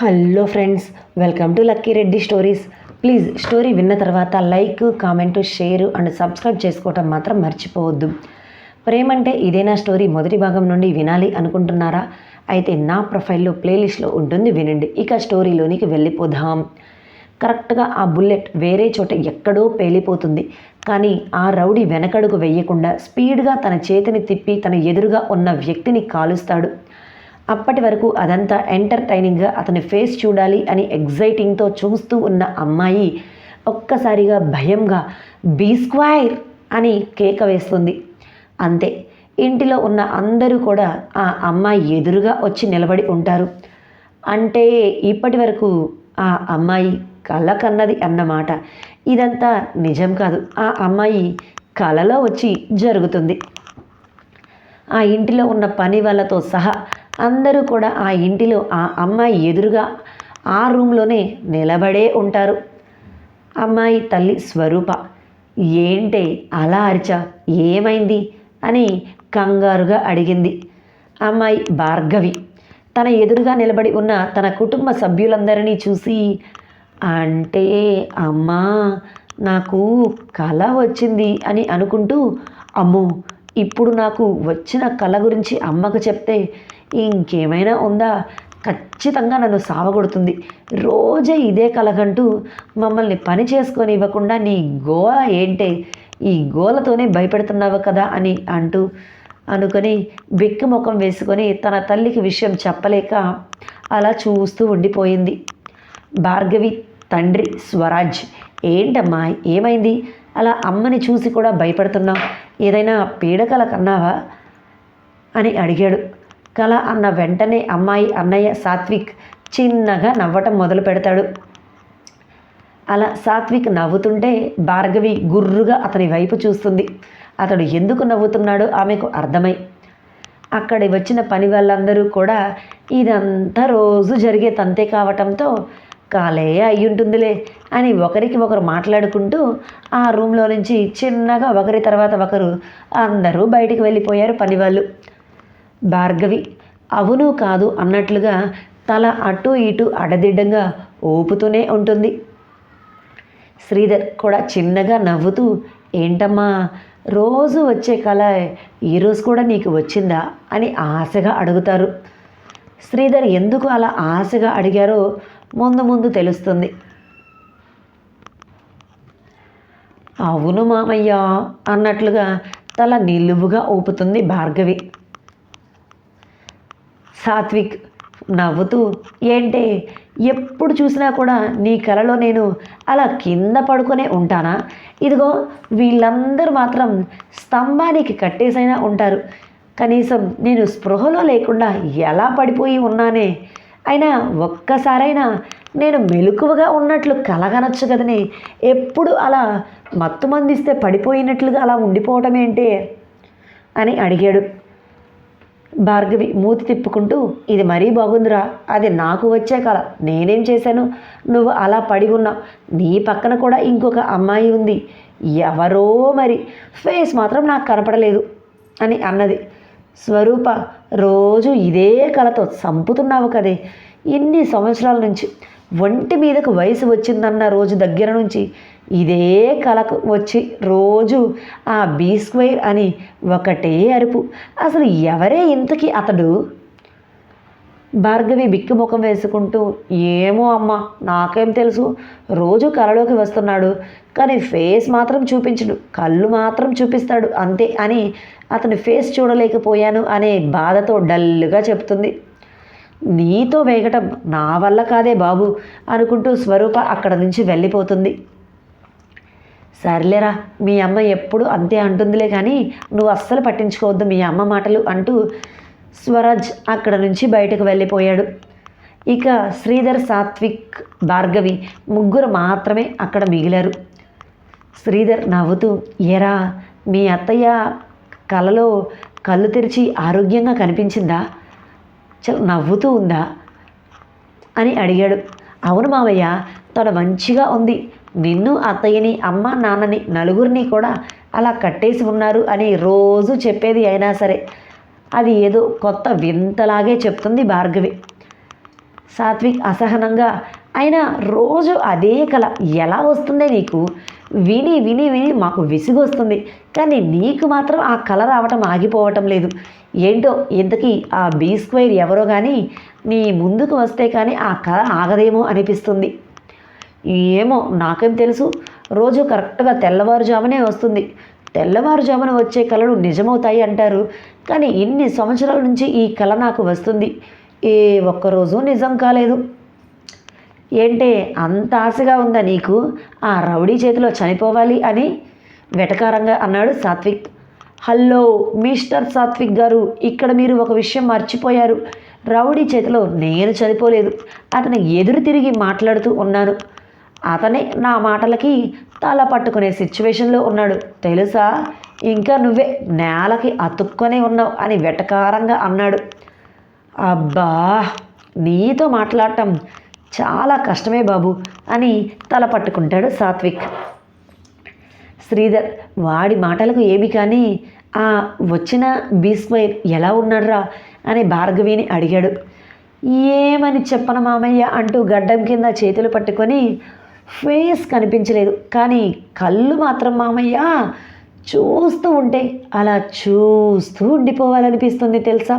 Hello friends welcome to Lucky Reddy stories. Please story విన్న తర్వాత like comment share and subscribe చేసుకోవటం మాత్రం మర్చిపోవద్దు. ప్రేమంటే ఇదేనా స్టోరీ? మొదటి భాగం నుండి వినాలి అనుకుంటున్నారా? అయితే నా ప్రొఫైల్లో ప్లేలిస్ట్లో ఉంటుంది వినండి. ఇక స్టోరీలోనికి వెళ్ళిపోదాం. కరెక్ట్గా ఆ బుల్లెట్ వేరే చోట ఎక్కడో పేలిపోతుంది. కానీ ఆ రౌడీ వెనకడుగు వేయకుండా స్పీడ్గా తన చేతిని తిప్పి తన ఎదురుగా ఉన్న వ్యక్తిని కాలుస్తాడు. అప్పటి వరకు అదంతా ఎంటర్టైనింగ్గా అతని ఫేస్ చూడాలి అని ఎగ్జైటింగ్తో చూస్తూ ఉన్న అమ్మాయి ఒక్కసారిగా భయంగా బీ స్క్వైర్ అని కేక వేస్తుంది. అంతే ఇంటిలో ఉన్న అందరూ కూడా ఆ అమ్మాయి ఎదురుగా వచ్చి నిలబడి ఉంటారు. అంటే ఇప్పటి వరకు ఆ అమ్మాయి కళ కన్నది అన్నమాట. ఇదంతా నిజం కాదు. ఆ అమ్మాయి కళలో వచ్చి జరుగుతుంది. ఆ ఇంటిలో ఉన్న పని వాళ్ళతో సహా అందరూ కూడా ఆ ఇంటిలో ఆ అమ్మాయి ఎదురుగా ఆ రూమ్లోనే నిలబడే ఉంటారు. అమ్మాయి తల్లి స్వరూప ఏంటే అలా అరిచా? ఏమైంది? అని కంగారుగా అడిగింది. అమ్మాయి భార్గవి తన ఎదురుగా నిలబడి ఉన్న తన కుటుంబ సభ్యులందరినీ చూసి అంటే అమ్మా నాకు కళ వచ్చింది అని అనుకుంటూ అమ్మో ఇప్పుడు నాకు వచ్చిన కళ గురించి అమ్మకు చెప్తే ఇంకేమైనా ఉందా? ఖచ్చితంగా నన్ను సావగొడుతుంది. రోజే ఇదే కలగంటూ మమ్మల్ని పని చేసుకొని ఇవ్వకుండా నీ గోల ఏంటే? ఈ గోలతోనే భయపెడుతున్నావు కదా అని అంటూ అనుకొని బిక్కు ముఖం వేసుకొని తన తల్లికి విషయం చెప్పలేక అలా చూస్తూ ఉండిపోయింది. భార్గవి తండ్రి స్వరాజ్ ఏంటమ్మా? ఏమైంది? అలా అమ్మని చూసి కూడా భయపడుతున్నావు ఏదైనా పీడకల కన్నావా? అని అడిగాడు. కళ అన్న వెంటనే అమ్మాయి అన్నయ్య సాత్విక్ చిన్నగా నవ్వటం మొదలు పెడతాడు. అలా సాత్విక్ నవ్వుతుంటే భార్గవి గుర్రుగా అతని వైపు చూస్తుంది. అతడు ఎందుకు నవ్వుతున్నాడో ఆమెకు అర్థమై అక్కడి వచ్చిన పని వాళ్ళందరూ కూడా ఇదంతా రోజు జరిగే తంతే కావటంతో కాలే అయ్యుంటుందిలే అని ఒకరికి ఒకరు మాట్లాడుకుంటూ ఆ రూమ్లో నుంచి చిన్నగా ఒకరి తర్వాత ఒకరు అందరూ బయటికి వెళ్ళిపోయారు పనివాళ్ళు. భార్గవి అవును కాదు అన్నట్లుగా తల అటు ఇటు అడదిడ్డంగా ఊపుతూనే ఉంటుంది. శ్రీధర్ కూడా చిన్నగా నవ్వుతూ ఏంటమ్మా రోజు వచ్చే కళ ఈరోజు కూడా నీకు వచ్చిందా? అని ఆశగా అడుగుతారు. శ్రీధర్ ఎందుకు అలా ఆశగా అడిగారో ముందు ముందు తెలుస్తుంది. అవును మామయ్య అన్నట్లుగా తల నిలువుగా ఊపుతుంది భార్గవి. సాత్విక్ నవ్వుతూ ఏంటే ఎప్పుడు చూసినా కూడా నీ కలలో నేను అలా కింద పడుకునే ఉంటానా? ఇదిగో వీళ్ళందరూ మాత్రం స్తంభానికి కట్టేసైనా ఉంటారు. కనీసం నేను స్పృహలో లేకుండా ఎలా పడిపోయి ఉన్నానే? అయినా ఒక్కసారైనా నేను మెలకువగా ఉన్నట్లు కలగనొచ్చు కదనే. ఎప్పుడు అలా మత్తు మందిస్తే పడిపోయినట్లుగా అలా ఉండిపోవటం ఏంటి? అని అడిగాడు. భార్గవి మూతి తిప్పుకుంటూ ఇది మరీ బాగుందిరా అది నాకు వచ్చే కళ నేనేం చేశాను? నువ్వు అలా పడి ఉన్నావు. నీ పక్కన కూడా ఇంకొక అమ్మాయి ఉంది. ఎవరో మరి ఫేస్ మాత్రం నాకు కనపడలేదు అని అన్నది. స్వరూప రోజు ఇదే కళతో చంపుతున్నావు కదే. ఇన్ని సంవత్సరాల నుంచి ఒంటి మీదకు వయసు వచ్చిందన్న రోజు దగ్గర నుంచి ఇదే కళకు వచ్చి రోజు ఆ బీ స్క్వేర్ అని ఒకటే అరుపు. అసలు ఎవరే ఇంతకీ అతడు? భార్గవి బిక్కుముఖం వేసుకుంటూ ఏమో అమ్మ నాకేం తెలుసు. రోజు కళలోకి వస్తున్నాడు. కానీ ఫేస్ మాత్రం చూపించడు. కళ్ళు మాత్రం చూపిస్తాడు అంతే అని అతని ఫేస్ చూడలేకపోయాను అనే బాధతో డల్గా చెప్తుంది నీతో వేగటం నా వల్ల కాదే బాబు అనుకుంటూ స్వరూప అక్కడ నుంచి వెళ్ళిపోతుంది. సర్లేరా మీ అమ్మ ఎప్పుడు అంతే అంటుందిలే కానీ నువ్వు అస్సలు పట్టించుకోవద్దు మీ అమ్మ మాటలు అంటూ స్వరాజ్ అక్కడ నుంచి బయటకు వెళ్ళిపోయాడు. ఇక శ్రీధర్ సాత్విక్ భార్గవి ముగ్గురు మాత్రమే అక్కడ మిగిలారు. శ్రీధర్ నవ్వుతూ ఎరా మీ అత్తయ్య కలలో కళ్ళు తెరిచి ఆరోగ్యంగా కనిపించిందా? చాలా నవ్వుతూ ఉందా? అని అడిగాడు. అవును మావయ్య తను మంచిగా ఉంది. నిన్ను అత్తయ్యని అమ్మ నాన్నని నలుగురిని కూడా అలా కట్టేసి ఉన్నారు అని రోజు చెప్పేది అయినా సరే అది ఏదో కొత్త వింతలాగే చెప్తుంది భార్గవి. సాత్విక్ అసహనంగా అయినా రోజు అదే కళ ఎలా వస్తుందే నీకు? విని విని విని మాకు విసుగొస్తుంది. కానీ నీకు మాత్రం ఆ కళ రావటం ఆగిపోవటం లేదు. ఏంటో ఇంతకీ ఆ బీ స్క్వేర్ ఎవరో కానీ నీ ముందుకు వస్తే కానీ ఆ కళ ఆగదేమో అనిపిస్తుంది. ఏమో నాకేం తెలుసు. రోజు కరెక్ట్గా తెల్లవారుజామునే వస్తుంది. తెల్లవారుజామున వచ్చే కళలు నిజమవుతాయి అంటారు. కానీ ఇన్ని సంవత్సరాల నుంచి ఈ కళ నాకు వస్తుంది. ఏ ఒక్కరోజు నిజం కాలేదు. ఏంటే అంత ఆశగా ఉందా నీకు? ఆ రౌడీ చేతిలో చనిపోవాలి అని? వెటకారంగా అన్నాడు సాత్విక్. హలో మిస్టర్ సాత్విక్ గారు ఇక్కడ మీరు ఒక విషయం మర్చిపోయారు. రౌడీ చేతిలో నేను చనిపోలేదు. అతను ఎదురు తిరిగి మాట్లాడుతూ ఉన్నాను. అతనే నా మాటలకి తల పట్టుకునే సిచ్యువేషన్లో ఉన్నాడు. తెలుసా? ఇంకా నువ్వే నేలకి అతుక్కొని ఉన్నావు అని వెటకారంగా అన్నాడు. అబ్బా నీతో మాట్లాడటం చాలా కష్టమే బాబు అని తల పట్టుకుంటాడు సాత్విక్. శ్రీధర్ వాడి మాటలకు ఏమి కానీ ఆ వచ్చిన బీ స్క్వేర్ ఎలా ఉన్నాడురా అని భార్గవిని అడిగాడు. ఏమని చెప్పను మామయ్య అంటూ గడ్డం కింద చేతులు పట్టుకొని ఫేస్ కనిపించలేదు. కానీ కళ్ళు మాత్రం మామయ్య చూస్తూ ఉంటే అలా చూస్తూ ఉండిపోవాలనిపిస్తుంది తెలుసా?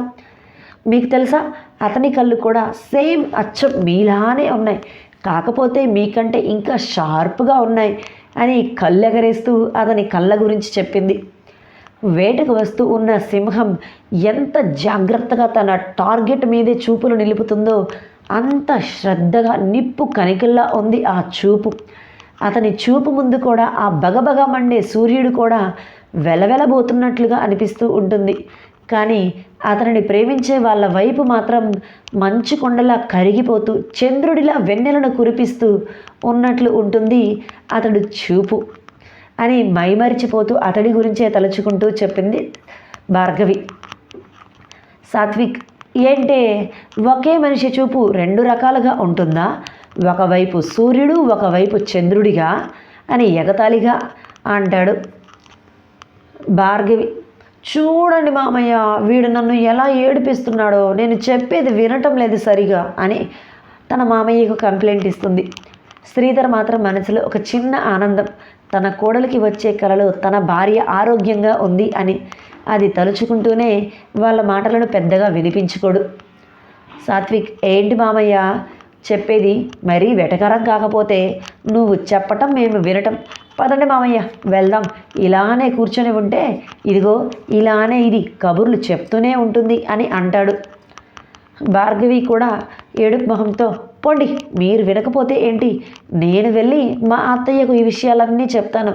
మీకు తెలుసా? అతని కళ్ళు కూడా సేమ్ అచ్చం మీలానే ఉన్నాయి. కాకపోతే మీకంటే ఇంకా షార్ప్గా ఉన్నాయి అని కళ్ళు ఎగరేస్తూ అతని కళ్ళ గురించి చెప్పింది. వేటకు వస్తూ ఉన్న సింహం ఎంత జాగ్రత్తగా తన టార్గెట్ మీదే చూపులు నిలుపుతుందో అంత శ్రద్ధగా నిప్పు కనికిల్లా ఉంది ఆ చూపు. అతని చూపు ముందు కూడా ఆ బగబగ మండే సూర్యుడు కూడా వెలవెలబోతున్నట్లుగా అనిపిస్తూ ఉంటుంది. కానీ అతనిని ప్రేమించే వాళ్ళ వైపు మాత్రం మంచు కొండలా కరిగిపోతూ చంద్రుడిలా వెన్నెలను కురిపిస్తూ ఉన్నట్లు ఉంటుంది అతడు చూపు అని మైమరిచిపోతూ అతడి గురించే తలుచుకుంటూ చెప్పింది భార్గవి. సాత్విక్ ఏంటే? ఒకే మనిషి చూపు రెండు రకాలుగా ఉంటుందా? ఒకవైపు సూర్యుడు ఒకవైపు చంద్రుడిగా అని ఎగతాళిగా అంటాడు భార్గవి. చూడండి మామయ్య వీడు నన్ను ఎలా ఏడిపిస్తున్నాడో నేను చెప్పేది వినటం లేదు సరిగా అని తన మామయ్యకు కంప్లైంట్ ఇస్తుంది. శ్రీధర్ మాత్రం మనసులో ఒక చిన్న ఆనందం. తన కోడలికి వచ్చే కలలో తన భార్య ఆరోగ్యంగా ఉంది అని అది తలుచుకుంటూనే వాళ్ళ మాటలను పెద్దగా వినిపించుకోడు. సాత్విక్ ఏంటి మామయ్య? చెప్పేది మరీ వెటకరం కాకపోతే నువ్వు చెప్పటం మేము వినటం. పదండి మామయ్య వెళ్దాం. ఇలానే కూర్చొని ఉంటే ఇదిగో ఇలానే ఇది కబుర్లు చెప్తూనే ఉంటుంది అని అంటాడు. భార్గవి కూడా ఏడుపు మొహంతో పోండి మీరు వినకపోతే ఏంటి? నేను వెళ్ళి మా అత్తయ్యకు ఈ విషయాలన్నీ చెప్తాను.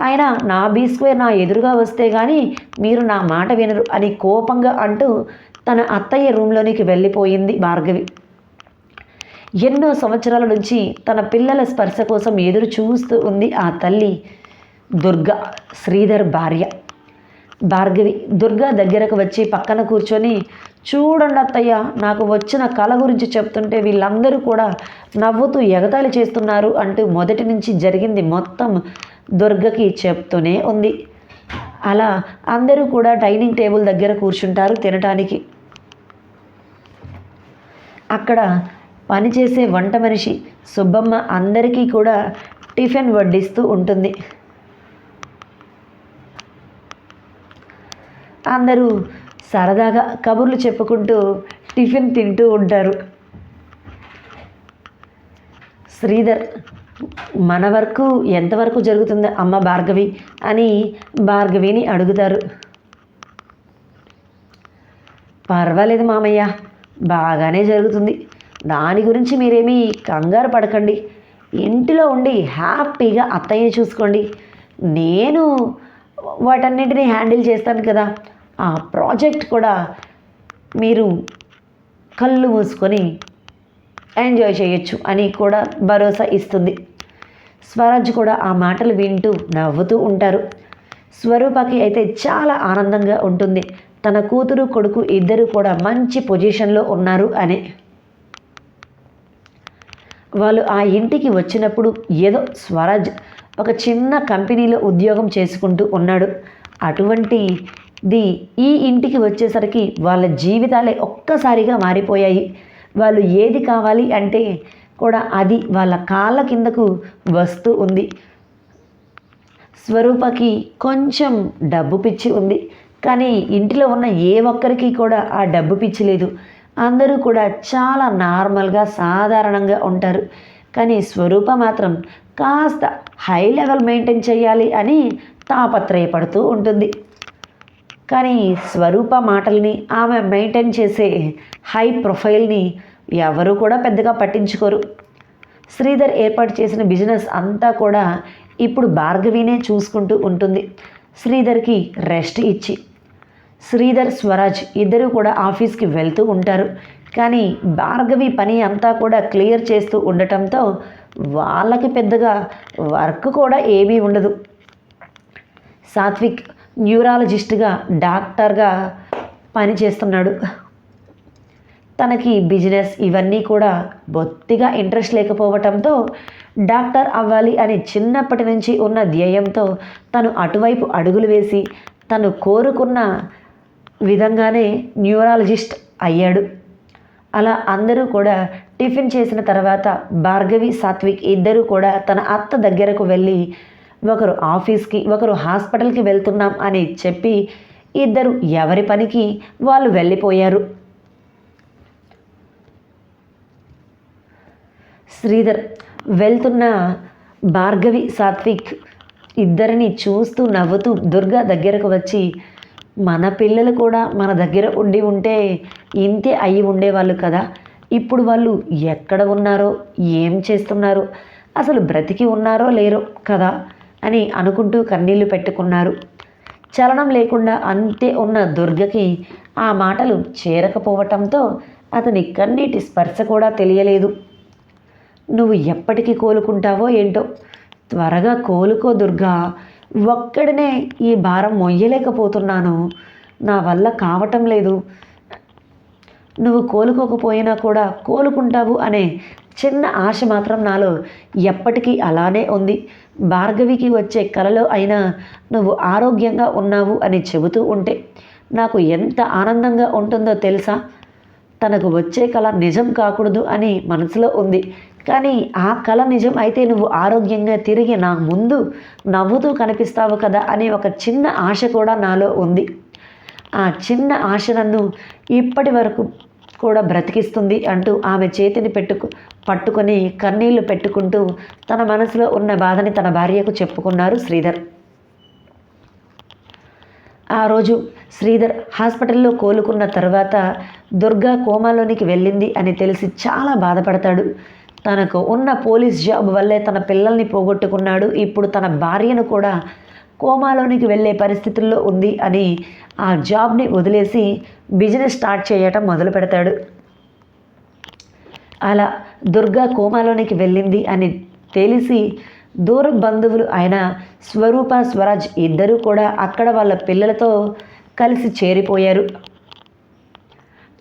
ఆయన నా బీ స్క్వేర్ నా ఎదురుగా వస్తే కానీ మీరు నా మాట వినరు అని కోపంగా అంటూ తన అత్తయ్య రూమ్లోనికి వెళ్ళిపోయింది భార్గవి. ఎన్నో సంవత్సరాల నుంచి తన పిల్లల స్పర్శ కోసం ఎదురు చూస్తూ ఉంది ఆ తల్లి దుర్గా శ్రీధర్ భార్య. భార్గవి దుర్గా దగ్గరకు వచ్చి పక్కన కూర్చొని చూడండి అత్తయ్య నాకు వచ్చిన కళ గురించి చెప్తుంటే వీళ్ళందరూ కూడా నవ్వుతూ ఎగతాళి చేస్తున్నారు అంటూ మొదటి నుంచి జరిగింది మొత్తం దుర్గకి చెప్తూనే ఉంది. అలా అందరూ కూడా డైనింగ్ టేబుల్ దగ్గర కూర్చుంటారు తినటానికి. అక్కడ పనిచేసే వంట మనిషి సుబ్బమ్మ అందరికీ కూడా టిఫిన్ వడ్డిస్తూ ఉంటుంది. అందరూ సరదాగా కబుర్లు చెప్పుకుంటూ టిఫిన్ తింటూ ఉంటారు. శ్రీధర్ మన వరకు ఎంతవరకు జరుగుతుంది అమ్మ భార్గవి? అని భార్గవిని అడుగుతారు. పర్వాలేదు మామయ్య బాగానే జరుగుతుంది. దాని గురించి మీరేమీ కంగారు పడకండి. ఇంటిలో ఉండి హ్యాపీగా అత్తయ్యని చూసుకోండి. నేను వాటన్నిటిని హ్యాండిల్ చేస్తాను కదా. ఆ ప్రాజెక్ట్ కూడా మీరు కళ్ళు మూసుకొని ఎంజాయ్ చేయొచ్చు అని కూడా భరోసా ఇస్తుంది. స్వరాజ్ కూడా ఆ మాటలు వింటూ నవ్వుతూ ఉంటారు. స్వరూపకి అయితే చాలా ఆనందంగా ఉంటుంది. తన కూతురు కొడుకు ఇద్దరు కూడా మంచి పొజిషన్లో ఉన్నారు అని. వాళ్ళు ఆ ఇంటికి వచ్చినప్పుడు ఏదో స్వరాజ్ ఒక చిన్న కంపెనీలో ఉద్యోగం చేసుకుంటూ ఉన్నాడు. అటువంటిది ఈ ఇంటికి వచ్చేసరికి వాళ్ళ జీవితాలే ఒక్కసారిగా మారిపోయాయి. వాళ్ళు ఏది కావాలి అంటే కూడా అది వాళ్ళ కాళ్ళ కిందకు వస్తూ ఉంది. స్వరూపకి కొంచెం డబ్బు పిచ్చి ఉంది. కానీ ఇంటిలో ఉన్న ఏ ఒక్కరికి కూడా ఆ డబ్బు పిచ్చి లేదు. అందరూ కూడా చాలా నార్మల్గా సాధారణంగా ఉంటారు. కానీ స్వరూప మాత్రం కాస్త హై లెవెల్ మెయింటైన్ చేయాలి అని తాపత్రయపడుతూ ఉంటుంది. కానీ స్వరూప మాటల్ని ఆమె మెయింటైన్ చేసే హై ప్రొఫైల్ని ఎవరు కూడా పెద్దగా పట్టించుకోరు. శ్రీధర్ ఏర్పాటు చేసిన బిజినెస్ అంతా కూడా ఇప్పుడు భార్గవినే చూసుకుంటూ ఉంటుంది. శ్రీధర్కి రెస్ట్ ఇచ్చి శ్రీధర్ స్వరాజ్ ఇద్దరు కూడా ఆఫీస్కి వెళ్తూ ఉంటారు. కానీ భార్గవి పని అంతా కూడా క్లియర్ చేస్తూ ఉండటంతో వాళ్ళకి పెద్దగా వర్క్ కూడా ఏమీ ఉండదు. సాత్విక్ న్యూరాలజిస్ట్గా డాక్టర్గా పనిచేస్తున్నాడు తనకి బిజినెస్ ఇవన్నీ కూడా బొత్తిగా ఇంట్రెస్ట్ లేకపోవటంతో డాక్టర్ అవ్వాలి అని చిన్నప్పటి నుంచి ఉన్న ధ్యేయంతో తను అటువైపు అడుగులు వేసి తను కోరుకున్న విధంగానే న్యూరాలజిస్ట్ అయ్యాడు. అలా అందరూ కూడా టిఫిన్ చేసిన తర్వాత భార్గవి సాత్విక్ ఇద్దరూ కూడా తన అత్త దగ్గరకు వెళ్ళి ఒకరు ఆఫీస్కి ఒకరు హాస్పిటల్కి వెళ్తున్నాం అని చెప్పి ఇద్దరు ఎవరి పనికి వాళ్ళు వెళ్ళిపోయారు. శ్రీధర్ వెళ్తున్న భార్గవి సాత్విక్ ఇద్దరిని చూస్తూ నవ్వుతూ దుర్గా దగ్గరకు వచ్చి మన పిల్లలు కూడా మన దగ్గర ఉండి ఉంటే ఇంతే అయి ఉండేవాళ్ళు కదా. ఇప్పుడు వాళ్ళు ఎక్కడ ఉన్నారో ఏం చేస్తున్నారో అసలు బ్రతికి ఉన్నారో లేరో కదా అని అనుకుంటూ కన్నీళ్ళు పెట్టుకున్నారు. చలనం లేకుండా అంతే ఉన్న దుర్గకి ఆ మాటలు చేరకపోవటంతో అతని కన్నీటి స్పర్శ కూడా తెలియలేదు. నువ్వు ఎప్పటికీ కోలుకుంటావో ఏంటో? త్వరగా కోలుకో దుర్గా. ఒక్కడనే ఈ భారం మొయ్యలేకపోతున్నాను. నా వల్ల కావటం లేదు. నువ్వు కోలుకోకపోయినా కూడా కోలుకుంటావు అనే చిన్న ఆశ మాత్రం నాలో ఎప్పటికీ అలానే ఉంది. భార్గవికి వచ్చే కలలో అయినా నువ్వు ఆరోగ్యంగా ఉన్నావు అని చెబుతూ ఉంటే నాకు ఎంత ఆనందంగా ఉంటుందో తెలుసా? తనకు వచ్చే కళ నిజం కాకూడదు అని మనసులో ఉంది. కానీ ఆ కళ నిజం అయితే నువ్వు ఆరోగ్యంగా తిరిగి నా ముందు నవ్వుతూ కనిపిస్తావు కదా అనే ఒక చిన్న ఆశ కూడా నాలో ఉంది. ఆ చిన్న ఆశ నన్ను ఇప్పటి వరకు కూడా బ్రతికిస్తుంది అంటూ ఆమె చేతిని పెట్టుకు పట్టుకొని కన్నీళ్ళు పెట్టుకుంటూ తన మనసులో ఉన్న బాధని తన భార్యకు చెప్పుకున్నారు శ్రీధర్. ఆ రోజు శ్రీధర్ హాస్పిటల్లో కోలుకున్న తర్వాత దుర్గా కోమాలోనికి వెళ్ళింది అని తెలిసి చాలా బాధపడతాడు. తనకు ఉన్న పోలీస్ జాబ్ వల్లే తన పిల్లల్ని పోగొట్టుకున్నాడు. ఇప్పుడు తన భార్యను కూడా కోమాలోనికి వెళ్ళే పరిస్థితుల్లో ఉంది అని ఆ జాబ్ని వదిలేసి బిజినెస్ స్టార్ట్ చేయటం మొదలు పెడతాడు. అలా దుర్గా కోమాలోనికి వెళ్ళింది అని తెలిసి దూర బంధువులు అయిన స్వరూప స్వరాజ్ ఇద్దరూ కూడా అక్కడ వాళ్ళ పిల్లలతో కలిసి చేరిపోయారు.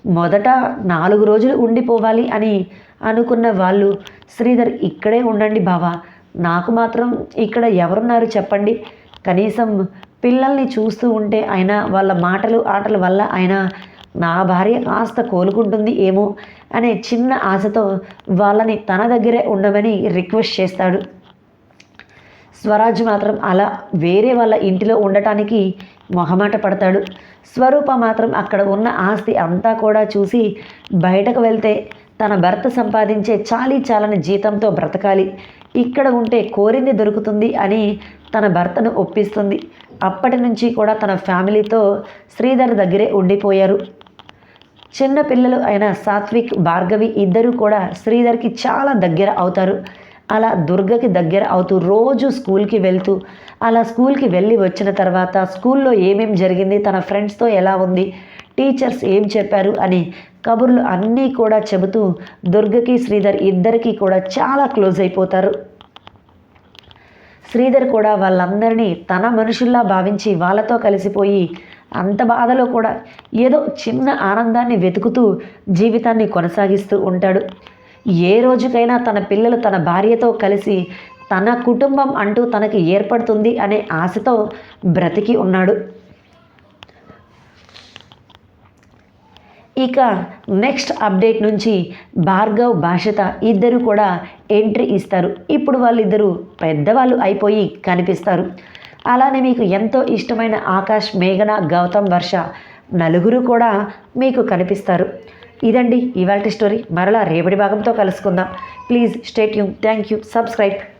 మొదట నాలుగు రోజులు ఉండిపోవాలి అని అనుకున్న వాళ్ళు శ్రీధర్ ఇక్కడే ఉండండి బావా. నాకు మాత్రం ఇక్కడ ఎవరున్నారు చెప్పండి. కనీసం పిల్లల్ని చూస్తూ ఉంటే అయినా వాళ్ళ మాటలు ఆటల వల్ల అయినా నా భార్య కాస్త కోలుకుంటుంది ఏమో అనే చిన్న ఆశతో వాళ్ళని తన దగ్గరే ఉండమని రిక్వెస్ట్ చేస్తాడు. స్వరాజ్ మాత్రం అలా వేరే వాళ్ళ ఇంటిలో ఉండటానికి మొహమాట పడతాడు. స్వరూప మాత్రం అక్కడ ఉన్న ఆస్తి అంతా కూడా చూసి బయటకు వెళ్తే తన భర్త సంపాదించే చాలీ చాలని జీతంతో బ్రతకాలి. ఇక్కడ ఉంటే కోరింది దొరుకుతుంది అని తన భర్తను ఒప్పిస్తుంది. అప్పటి నుంచి కూడా తన ఫ్యామిలీతో శ్రీధర్ దగ్గరే ఉండిపోయారు. చిన్న పిల్లలు అయిన సాత్విక్ భార్గవి ఇద్దరూ కూడా శ్రీధర్కి చాలా దగ్గర అవుతారు. అలా దుర్గకి దగ్గర అవుతూ రోజు స్కూల్కి వెళ్తూ అలా స్కూల్కి వెళ్ళి వచ్చిన తర్వాత స్కూల్లో ఏమేం జరిగింది తన ఫ్రెండ్స్తో ఎలా ఉంది టీచర్స్ ఏం చెప్పారు అని కబుర్లు అన్నీ కూడా చెబుతూ దుర్గకి శ్రీధర్ ఇద్దరికీ కూడా చాలా క్లోజ్ అయిపోతారు. శ్రీధర్ కూడా వాళ్ళందరినీ తన మనుషుల్లా భావించి వాళ్ళతో కలిసిపోయి అంత బాధలో కూడా ఏదో చిన్న ఆనందాన్ని వెతుకుతూ జీవితాన్ని కొనసాగిస్తూ ఉంటాడు. ఏ రోజుకైనా తన పిల్లలు తన భార్యతో కలిసి తన కుటుంబం అంటూ తనకి ఏర్పడుతుంది అనే ఆశతో బ్రతికి ఉన్నాడు. ఇక నెక్స్ట్ అప్డేట్ నుంచి భార్గవ్ భాషత ఇద్దరు కూడా ఎంట్రీ ఇస్తారు. ఇప్పుడు వాళ్ళిద్దరూ పెద్దవాళ్ళు అయిపోయి కనిపిస్తారు. అలానే మీకు ఎంతో ఇష్టమైన ఆకాష్ మేఘన గౌతమ్ వర్ష నలుగురు కూడా మీకు కనిపిస్తారు. ఇదండి ఇవాళ స్టోరీ. మరలా రేపటి భాగంతో కలుసుకుందాం. Please state you thank you. Subscribe.